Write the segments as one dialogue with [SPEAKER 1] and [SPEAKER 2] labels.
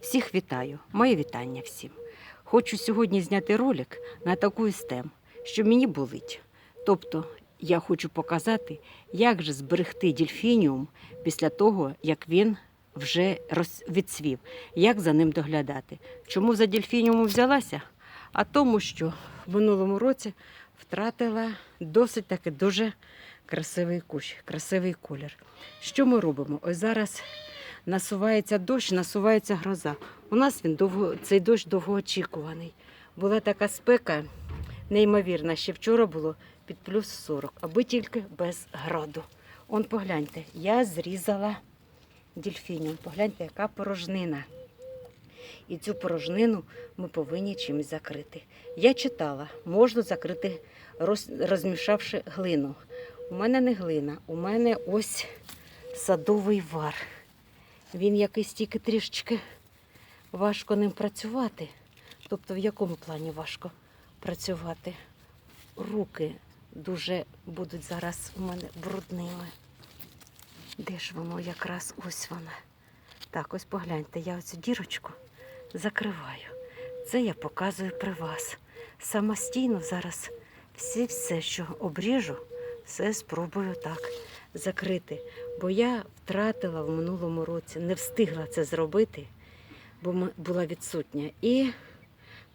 [SPEAKER 1] Всіх вітаю, моє вітання всім. Хочу сьогодні зняти ролик на таку стем, що мені болить. Тобто я хочу показати, як же зберегти дельфініум після того, як він вже відцвів, як за ним доглядати. Чому за дельфініумом взялася? А тому, що в минулому році втратила досить таки дуже красивий кущ, красивий колір. Що ми робимо? Ось зараз насувається дощ, насувається гроза. У нас він довго, цей дощ довгоочікуваний. Була така спека неймовірна. Ще вчора було під плюс 40, аби тільки без граду. Он погляньте, я зрізала дельфініум. Погляньте, яка порожнина. І цю порожнину ми повинні чимось закрити. Я читала, можна закрити, розмішавши глину. У мене не глина, у мене ось садовий вар. Він якийсь тільки трішечки важко ним працювати. Тобто, в якому плані важко працювати? Руки дуже будуть зараз у мене брудними. Де ж воно якраз ось воно. Так, ось погляньте, я оцю дірочку закриваю. Це я показую при вас. Самостійно зараз всі все, що обріжу, все спробую так закрити. Бо я втратила в минулому році, не встигла це зробити, бо була відсутня. І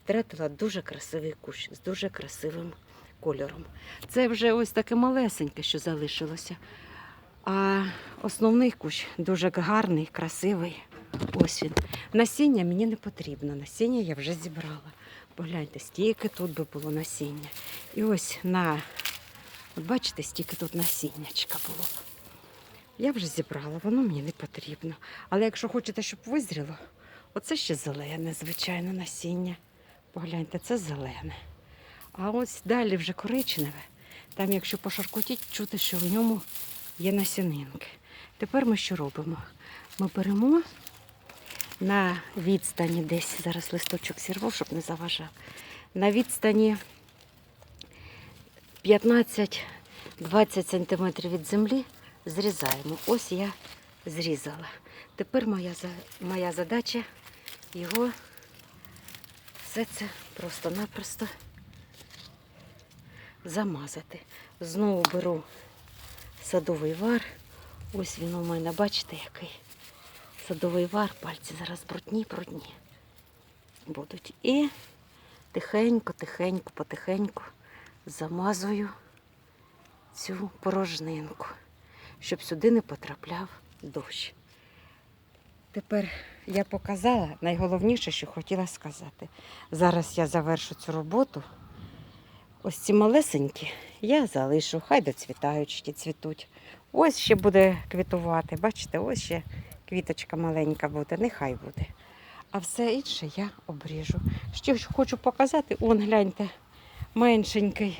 [SPEAKER 1] втратила дуже красивий кущ з дуже красивим кольором. Це вже ось таке малесеньке, що залишилося. А основний кущ дуже гарний, красивий. Ось він. Насіння мені не потрібно. Насіння я вже зібрала. Погляньте, стільки тут би було насіння. І ось на, бачите, стільки тут насіннячка було. Я вже зібрала, воно мені не потрібно. Але якщо хочете, щоб визріло, оце ще зелене, звичайно, насіння. Погляньте, це зелене. А ось далі вже коричневе. Там, якщо пошаркотіть, чути, що в ньому є насінинки. Тепер ми що робимо? Ми беремо на відстані десь, зараз листочок зірву, щоб не заважав. На відстані 15-20 см від землі зрізаємо. Ось я зрізала. Тепер моя, моя задача його все це просто-напросто замазати. Знову беру садовий вар. Ось він у мене, бачите, який садовий вар, пальці зараз брудні, брудні будуть. І тихенько, тихенько, потихеньку замазую цю порожнинку, щоб сюди не потрапляв дощ. Тепер я показала найголовніше, що хотіла сказати. Зараз я завершу цю роботу. Ось ці малесенькі я залишу, хай доцвітають, ще цвітуть. Ось ще буде квітувати. Бачите, ось ще квіточка маленька буде, нехай буде. А все інше я обріжу. Що хочу показати, он гляньте, меншенький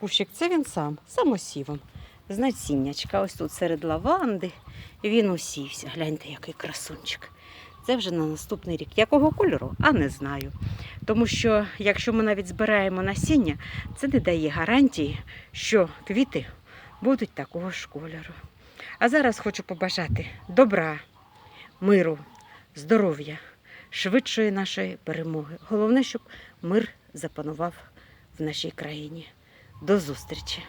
[SPEAKER 1] кущик. Це він сам, самосівом. З. Ось тут серед лаванди. Він усівся. Гляньте, який красунчик. Це вже на наступний рік. Якого кольору? А не знаю. Тому що, якщо ми навіть збираємо насіння, це не дає гарантії, що квіти будуть такого ж кольору. А зараз хочу побажати добра, миру, здоров'я, швидшої нашої перемоги. Головне, щоб мир запанував в нашій країні. До зустрічі!